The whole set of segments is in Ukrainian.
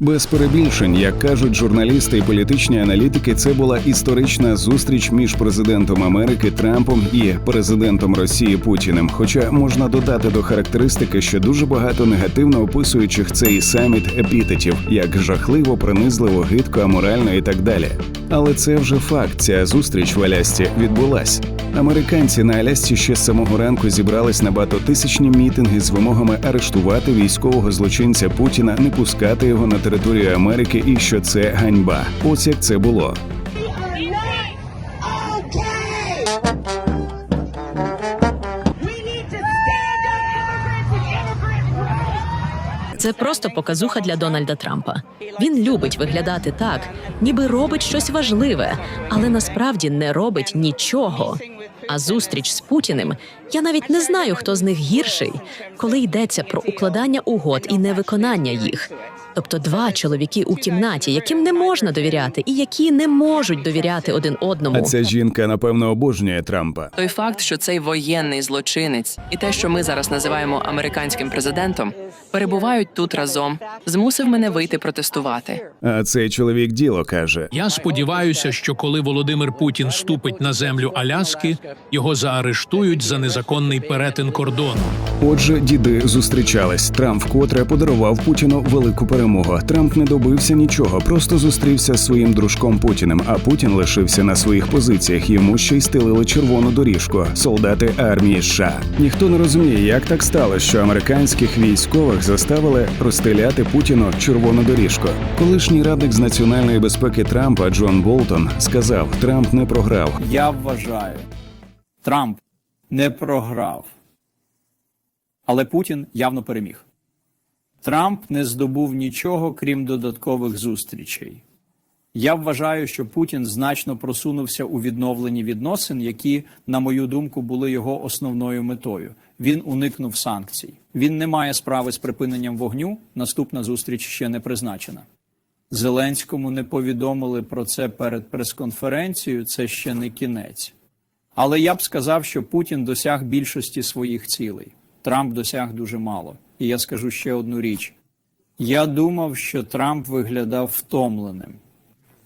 Без перебільшень, як кажуть журналісти і політичні аналітики, це була історична зустріч між президентом Америки Трампом і президентом Росії Путіним. Хоча можна додати до характеристики, що дуже багато негативно описуючих цей саміт епітетів, як жахливо, принизливо, гидко, аморально і так далі. Але це вже факт. Ця зустріч в Алясці відбулась. Американці на Алясці ще з самого ранку зібрались на багатотисячні мітинги з вимогами арештувати військового злочинця Путіна, не пускати його на територію Америки і що це ганьба. Ось як це було. Це просто показуха для Дональда Трампа. Він любить виглядати так, ніби робить щось важливе, але насправді не робить нічого. А зустріч з Путіним я навіть не знаю, хто з них гірший, коли йдеться про укладання угод і невиконання їх. Тобто два чоловіки у кімнаті, яким не можна довіряти, і які не можуть довіряти один одному. А ця жінка напевно обожнює Трампа. Той факт, що цей воєнний злочинець і те, що ми зараз називаємо американським президентом, перебувають тут разом, змусив мене вийти протестувати. А цей чоловік діло каже: Я сподіваюся, що коли Володимир Путін ступить на землю Аляски, його заарештують за незаконний перетин кордону. Отже, діди зустрічались. Трамп вкотре подарував Путіну велику перемогу. Трамп не добився нічого, просто зустрівся з своїм дружком Путіним. А Путін лишився на своїх позиціях. Йому ще й стелили червону доріжку. Солдати армії США. Ніхто не розуміє, як так сталося, що американських військових заставили розстріляти Путіну червону доріжку. Колишній радник з національної безпеки Трампа Джон Болтон сказав: Трамп не програв. Я вважаю, Трамп не програв. Але Путін явно переміг. Трамп не здобув нічого, крім додаткових зустрічей. Я вважаю, що Путін значно просунувся у відновленні відносин, які, на мою думку, були його основною метою. Він уникнув санкцій. Він не має справи з припиненням вогню. Наступна зустріч ще не призначена. Зеленському не повідомили про це перед прес-конференцією. Це ще не кінець. Але я б сказав, що Путін досяг більшості своїх цілей. Трамп досяг дуже мало. І я скажу ще одну річ: я думав, що Трамп виглядав втомленим.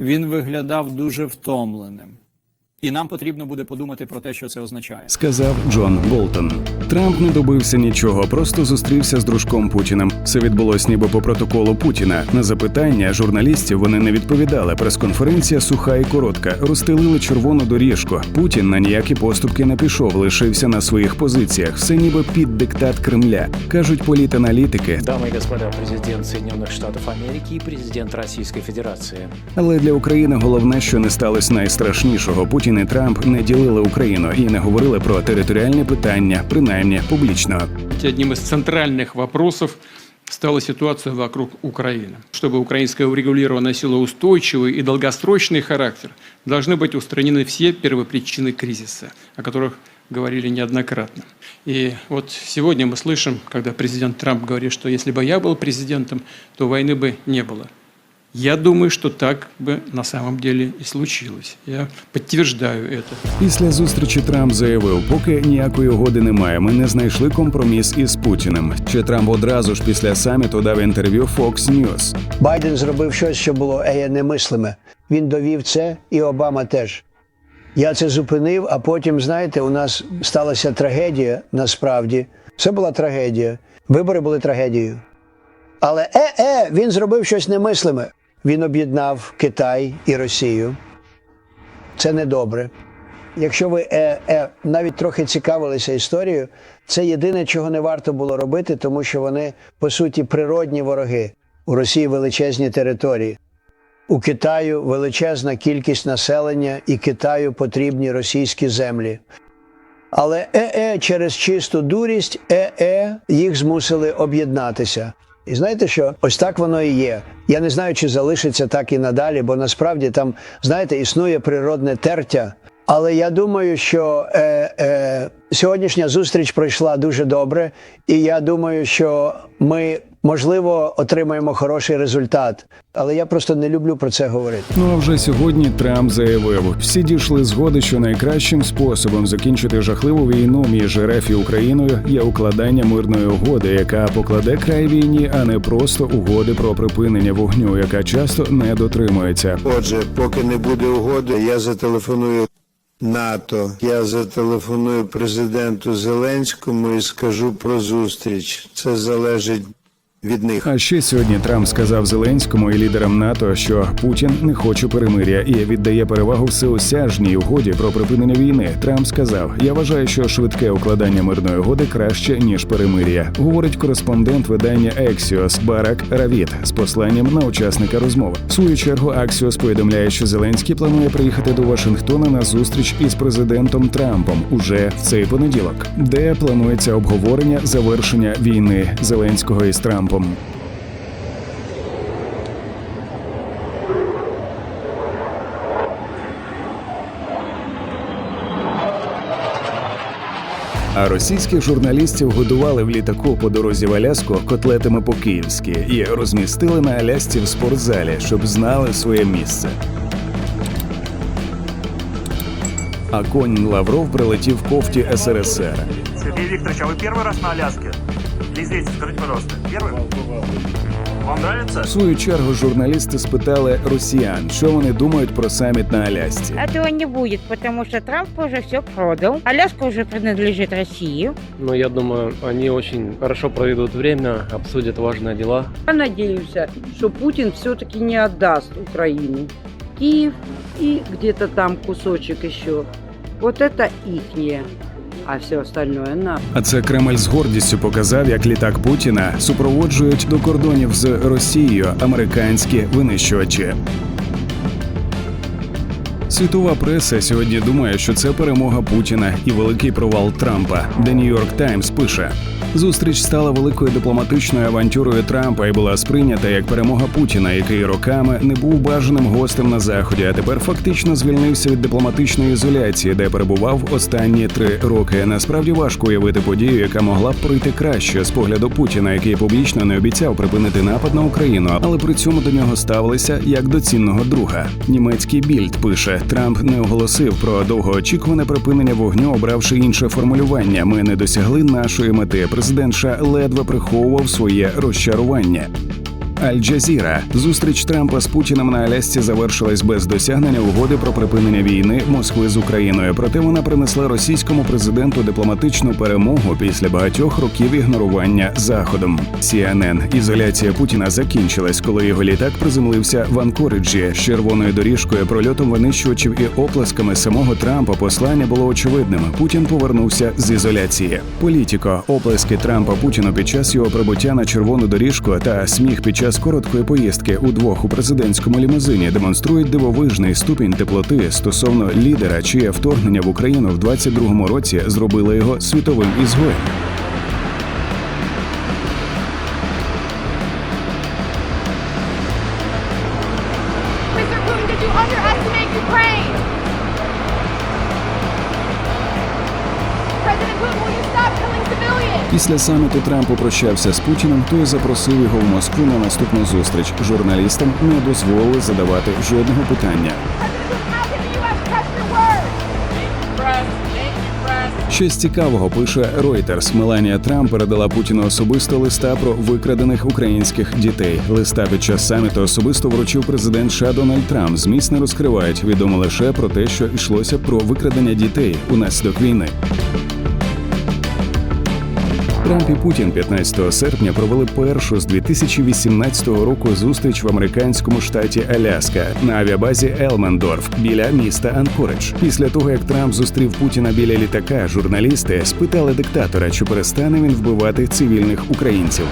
Він виглядав дуже втомленим. І нам потрібно буде подумати про те, що це означає. сказав Джон Болтон. Трамп не добився нічого, просто зустрівся з дружком Путіним. Все відбулось ніби по протоколу Путіна. На запитання журналістів вони не відповідали. Прес-конференція суха і коротка. Розстелили червону доріжку. Путін на ніякі поступки не пішов, лишився на своїх позиціях. Все ніби під диктат Кремля. кажуть політаналітики. Дамы и господа, президент Соединенных Штатов Америки и президент Российской Федерации. Але для України головне, що не сталося найстрашнішого. Путін і Трамп не ділили Україну і не говорили про територіальне питання, принаймні публічно. Одним из центральных вопросов стала ситуация вокруг Украины. Чтобы украинская урегулирована носила устойчивый и долгосрочный характер, должны быть устранены все первопричины кризиса, о которых говорили неоднократно. И вот сегодня мы слышим, когда президент Трамп говорит, что если бы я был президентом, то войны бы не было. Я думаю, что так бы на самом деле и случилось. Я подтверждаю это. Після зустрічі Трамп заявив, поки ніякої угоди немає, ми не знайшли компроміс із Путіним. Ще Трамп одразу ж після саміту дав інтерв'ю Fox News. Байден зробив щось, що було еє немислиме. Він довів це, і Обама теж. Я це зупинив, а потім, знаєте, у нас сталася трагедія насправді. Це була трагедія. Вибори були трагедією. Але е-е, він зробив щось немислиме. Він об'єднав Китай і Росію. Це недобре. Якщо ви е, е, навіть трохи цікавилися історією, це єдине, чого не варто було робити, тому що вони, по суті, природні вороги. У Росії величезні території. У Китаю величезна кількість населення, і Китаю потрібні російські землі. Але ЕЕ через чисту дурість ЕЕ їх змусили об'єднатися. І знаєте що? Ось так воно і є. Я не знаю, чи залишиться так і надалі, бо насправді там, знаєте, існує природне тертя. Але я думаю, що е, е, сьогоднішня зустріч пройшла дуже добре, і я думаю, що ми можливо, отримаємо хороший результат. Але я просто не люблю про це говорити. Ну а вже сьогодні Трамп заявив, всі дійшли згоди, що найкращим способом закінчити жахливу війну між РФ і Україною є укладання мирної угоди, яка покладе край війні, а не просто угоди про припинення вогню, яка часто не дотримується. Отже, поки не буде угоди, я зателефоную НАТО, я зателефоную президенту Зеленському і скажу про зустріч. Це залежить від них. А ще сьогодні Трамп сказав Зеленському і лідерам НАТО, що Путін не хоче перемиря і віддає перевагу всеосяжній угоді про припинення війни. Трамп сказав: Я вважаю, що швидке укладання мирної угоди краще ніж перемир'я. Говорить кореспондент видання Axios Барак Равіт з посланням на учасника розмови. В свою чергу Axios повідомляє, що Зеленський планує приїхати до Вашингтона на зустріч із президентом Трампом уже в цей понеділок, де планується обговорення завершення війни Зеленського із Трампом. А російських журналістів годували в літаку по дорозі в Аляску котлетами по-київськи і розмістили на Алясці в спортзалі, щоб знали своє місце. А конь Лавров прилетів в кофті СРСР. Сергей Викторович, а вы первый раз на Аляске? Или здесь, скажите, пожалуйста, первый? Вам нравится? В свою чергу журналісти спитали росіян, що вони думають про саміт на Алясці. Этого не будет, потому что Трамп уже все продал. Аляска уже принадлежит России. Но я думаю, они очень хорошо проведут время, обсудят важные дела. Я надеемся, что Путин все-таки не отдаст Украину. Киев и где-то там кусочек еще. Вот это ихнее, а все остальное на. А це Кремль з гордістю показав, як літак Путіна супроводжують до кордонів з Росією американські винищувачі. Світова преса сьогодні думає, що це перемога Путіна і великий провал Трампа. The New York Times пише: зустріч стала великою дипломатичною авантюрою Трампа і була сприйнята як перемога Путіна, який роками не був бажаним гостем на заході, а тепер фактично звільнився від дипломатичної ізоляції, де перебував останні три роки. Насправді важко уявити подію, яка могла б пройти краще з погляду Путіна, який публічно не обіцяв припинити напад на Україну, але при цьому до нього ставилися як до цінного друга. Німецький більд пише: Трамп не оголосив про довгоочікуване припинення вогню, обравши інше формулювання. Ми не досягли нашої мети. Президент ледве приховував своє розчарування. Аль-Джазіра. Зустріч Трампа з Путіним на Алясці завершилась без досягнення угоди про припинення війни Москви з Україною. Проте вона принесла російському президенту дипломатичну перемогу після багатьох років ігнорування заходом. CNN. Ізоляція Путіна закінчилась, коли його літак приземлився в Анкориджі з червоною доріжкою, прольотом винищувачів і оплесками самого Трампа. Послання було очевидним. Путін повернувся з ізоляції. Політіко, оплески Трампа Путіну під час його прибуття на червону доріжку та сміх під час короткої поїздки удвох у президентському лімузині демонструють дивовижний ступінь теплоти стосовно лідера, чиє вторгнення в Україну в 22-му році зробило його світовим ізгоєм. Після саміту Трамп попрощався з Путіним, той запросив його в Москву на наступну зустріч. Журналістам не дозволили задавати жодного питання. Щось цікавого пише Reuters. Меланія Трамп передала Путіну особисто листа про викрадених українських дітей. Листа під час саміту особисто вручив президент США Дональд Трамп. Зміст не розкривають. Відомо лише про те, що йшлося про викрадення дітей унаслідок війни. Трамп і Путін 15 серпня провели першу з 2018 року зустріч в американському штаті Аляска на авіабазі Елмендорф біля міста Анкоридж. Після того як Трамп зустрів Путіна біля літака, журналісти спитали диктатора, чи перестане він вбивати цивільних українців.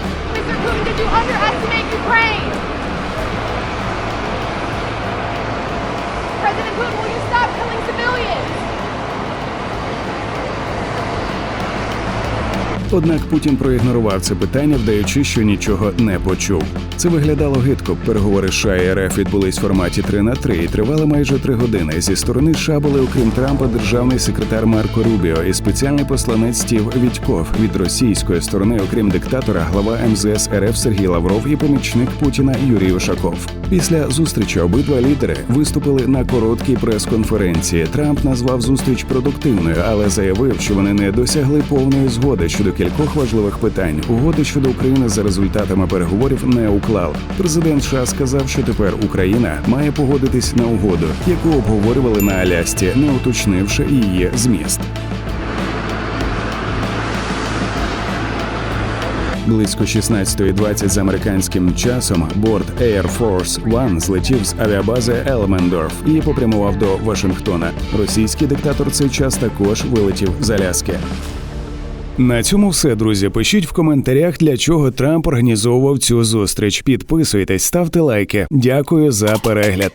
Однак Путін проігнорував це питання, вдаючи, що нічого не почув. Це виглядало гидко. Переговори США і РФ відбулись в форматі 3 на 3 і тривали майже три години. Зі сторони США були, окрім Трампа, державний секретар Марко Рубіо і спеціальний посланець Стів Відьков від російської сторони, окрім диктатора, глава МЗС РФ Сергій Лавров і помічник Путіна Юрій Ушаков. Після зустрічі обидва лідери виступили на короткій прес-конференції. Трамп назвав зустріч продуктивною, але заявив, що вони не досягли повної згоди щодо кількох важливих питань. Угоди щодо України за результатами переговорів не уклав. Президент США сказав, що тепер Україна має погодитись на угоду, яку обговорювали на Алясці, не уточнивши її зміст. Близько 16.20 за американським часом борт Air Force One злетів з авіабази Елмендорф і попрямував до Вашингтона. Російський диктатор цей час також вилетів з Аляски. На цьому все, друзі. Пишіть в коментарях, для чого Трамп організовував цю зустріч. Підписуйтесь, ставте лайки. Дякую за перегляд.